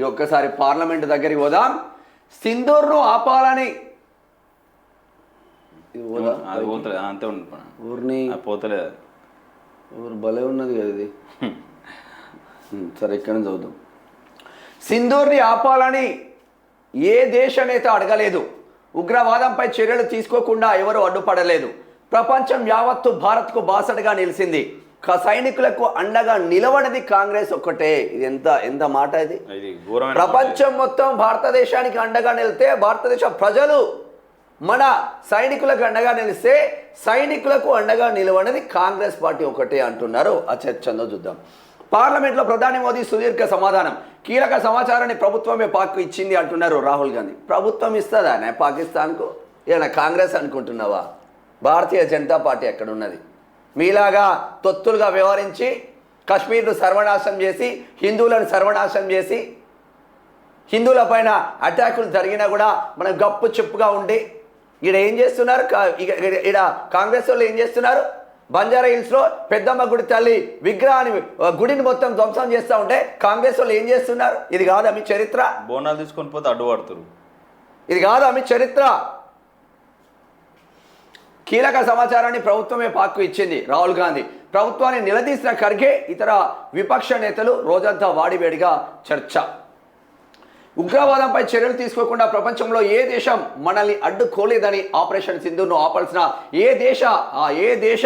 ఈ ఒక్కసారి పార్లమెంట్ దగ్గరికి పోదాం. సింధూర్ను ఆపాలని. అంతే ఊరిని. పోతలేదు. ఊరు భలే ఉన్నది కదా ఇది. సరే ఇక్కడ నుంచి చదువుదాం. సింధూర్ని ఆపాలని ఏ దేశ నేత అడగలేదు. ఉగ్రవాదంపై చర్యలు తీసుకోకుండా ఎవరు అడ్డుపడలేదు. ప్రపంచం యావత్తు భారత్కు బాసటగా నిలిచింది. సైనికులకు అండగా నిలవడది కాంగ్రెస్ ఒక్కటే. ఇది ఎంత ఎంత మాట ఇది? ప్రపంచం మొత్తం భారతదేశానికి అండగా నిలితే భారతదేశ ప్రజలు మన సైనికులకు అండగా నిలిస్తే సైనికులకు అండగా నిలవనది కాంగ్రెస్ పార్టీ ఒకటే అంటున్నారు ఆ చర్చలో చూద్దాం పార్లమెంట్లో ప్రధాని మోదీ సుదీర్ఘ సమాధానం. కీలక సమాచారాన్ని ప్రభుత్వమే పాక్ ఇచ్చింది అంటున్నారు రాహుల్ గాంధీ. ప్రభుత్వం ఇస్తుందా పాకిస్తాన్కు? ఏమైనా కాంగ్రెస్ అనుకుంటున్నావా? భారతీయ జనతా పార్టీ ఎక్కడ ఉన్నది మీలాగా తొత్తులుగా వ్యవహరించి కశ్మీర్ను సర్వనాశనం చేసి హిందువులను సర్వనాశనం చేసి హిందువుల పైన అటాకులు జరిగినా కూడా మనం గప్పు చెప్పుగా ఉండి ఈడ ఏం చేస్తున్నారు? కా- ఇక- ఇక- ఈడ కాంగ్రెస్ వాళ్ళు ఏం చేస్తున్నారు? బంజారా హిల్స్లో పెద్దమ్మ గుడి తల్లి విగ్రహాన్ని గుడిని మొత్తం ధ్వంసం చేస్తూ ఉంటే కాంగ్రెస్ వాళ్ళు ఏం చేస్తున్నారు? ఇది కాదా మీ చరిత్ర. బోనాలు తీసుకొని పోతే అడ్డు పడుతురు ఇది కాదా మీ చరిత్ర. కీలక సమాచారాన్ని ప్రభుత్వమే పాక్కు ఇచ్చింది రాహుల్ గాంధీ. ప్రభుత్వాన్ని నిలదీసిన ఖర్గే ఇతర విపక్ష నేతలు రోజంతా వాడివేడిగా చర్చ. ఉగ్రవాదంపై చర్యలు తీసుకోకుండా ప్రపంచంలో ఏ దేశం మనల్ని అడ్డుకోలేదని ఆపరేషన్ సింధును ఆపాల్సిన ఏ దేశ ఆ ఏ దేశ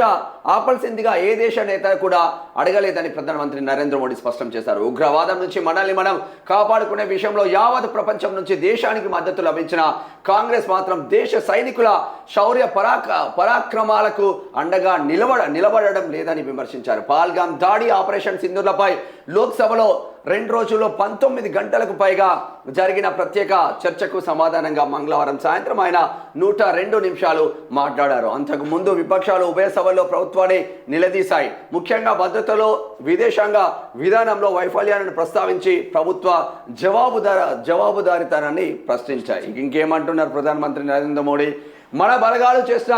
ఆపాల్సిందిగా ఏ దేశ నేత కూడా అడగలేదని ప్రధానమంత్రి నరేంద్ర మోడీ స్పష్టం చేశారు. ఉగ్రవాదం నుంచి మనల్ని మనం కాపాడుకునే విషయంలో యావత్ ప్రపంచం నుంచి దేశానికి మద్దతు లభించిన కాంగ్రెస్ మాత్రం దేశ సైనికుల శౌర్య పరాక పరాక్రమాలకు అండగా నిలబడ నిలబడడం లేదని విమర్శించారు. పాల్గామ్ దాడి ఆపరేషన్ సింధులపై లోక్సభలో రెండు రోజుల్లో పంతొమ్మిది గంటలకు పైగా జరిగిన ప్రత్యేక చర్చకు సమాధానంగా మంగళవారం సాయంత్రం ఆయన నూట రెండు నిమిషాలు మాట్లాడారు. అంతకు ముందు విపక్షాలు ఉభయ సభల్లో ప్రభుత్వాన్ని నిలదీశాయి. ముఖ్యంగా భద్రతలో విదేశాంగ విధానంలో వైఫల్యాలను ప్రస్తావించి ప్రభుత్వ జవాబుదార జవాబుదారితనాన్ని ప్రశ్నించాయి. ఇంకేమంటున్నారు ప్రధానమంత్రి నరేంద్ర మోడీ? మన బలగాలు చేసిన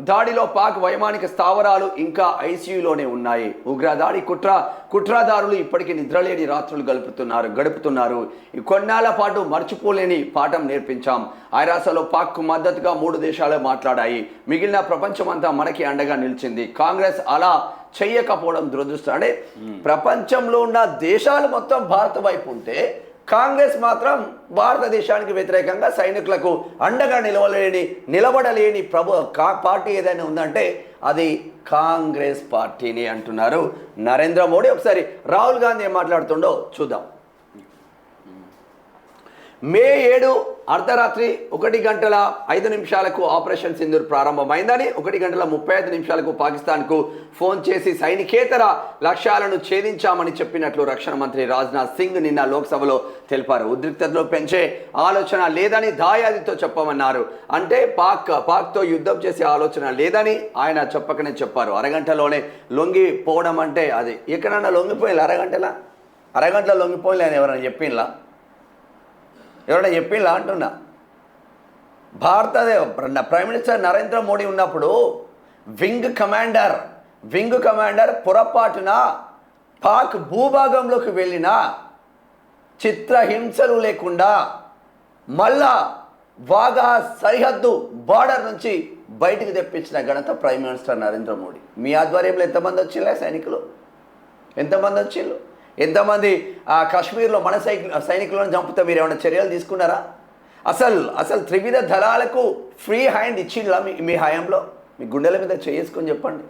దాడిలో పాక్ వైమానిక స్థావరాలు ఇంకా ఐసీయూలోనే ఉన్నాయి. ఉగ్ర దాడి కుట్ర కుట్రదారులు ఇప్పటికీ నిద్రలేని రాత్రులు గడుపుతున్నారు గడుపుతున్నారు. ఈ కొన్నాళ్ళ పాటు మర్చిపోలేని పాఠం నేర్పించాం. ఐరాసలో పాక్కు మద్దతుగా మూడు దేశాలు మాట్లాడాయి. మిగిలిన ప్రపంచమంతా మనకి అండగా నిలిచింది. కాంగ్రెస్ అలా చెయ్యకపోవడం దురదృష్టం. అంటే ప్రపంచంలో ఉన్న దేశాలు మొత్తం భారత్ వైపు ఉంటే కాంగ్రెస్ మాత్రం భారతదేశానికి వ్యతిరేకంగా సైనికులకు అండగా నిలవలేని నిలబడలేని ప్రభు కా పార్టీ ఏదైనా ఉందంటే అది కాంగ్రెస్ పార్టీని అంటున్నారు నరేంద్ర మోడీ. ఒకసారి రాహుల్ గాంధీ ఏం మాట్లాడుతుండో చూద్దాం. మే ఏడు అర్ధరాత్రి ఒకటి గంటల ఐదు నిమిషాలకు ఆపరేషన్ సింధూర్ ప్రారంభమైందని ఒకటి గంటల ముప్పై ఐదు నిమిషాలకు పాకిస్తాన్కు ఫోన్ చేసి సైనికేతర లక్ష్యాలను ఛేదించామని చెప్పినట్లు రక్షణ మంత్రి రాజ్నాథ్ సింగ్ నిన్న లోక్సభలో తెలిపారు. ఉద్రిక్తతలో పెంచే ఆలోచన లేదని దాయాదితో చెప్పమన్నారు. అంటే పాక్ పాక్తో యుద్ధం చేసే ఆలోచన లేదని ఆయన చెప్పకనే చెప్పారు. అరగంటలోనే లొంగిపోవడం అంటే అది. ఎక్కడన్నా లొంగిపోయింది అరగంటలా? అరగంటలో లొంగిపోయిన ఎవరైనా చెప్పిండ్లా ఎవరైనా చెప్పిండ్లా అంటున్నా. భారతదేశ ప్రైమ్ మినిస్టర్ నరేంద్ర మోడీ ఉన్నప్పుడు వింగ్ కమాండర్ వింగ్ కమాండర్ పొరపాటున పాక్ భూభాగంలోకి వెళ్ళిన చిత్రహింసలు లేకుండా మళ్ళా వాగా సరిహద్దు బార్డర్ నుంచి బయటికి తెప్పించిన ఘనత ప్రైమ్ మినిస్టర్ నరేంద్ర మోడీ. మీ ఆధ్వర్యంలో ఎంతమంది వచ్చిండే సైనికులు? ఎంతమంది వచ్చిండ్రు ఎంతమంది ఆ కాశ్మీర్లో మన సై సైనికులను చంపుతా మీరు ఏమైనా చర్యలు తీసుకున్నారా? అసలు అసలు త్రివిధ దళాలకు ఫ్రీ హ్యాండ్ ఇచ్చిండ్లా మీ మీ హయాంలో? మీ గుండెల మీద చేసుకొని చెప్పండి.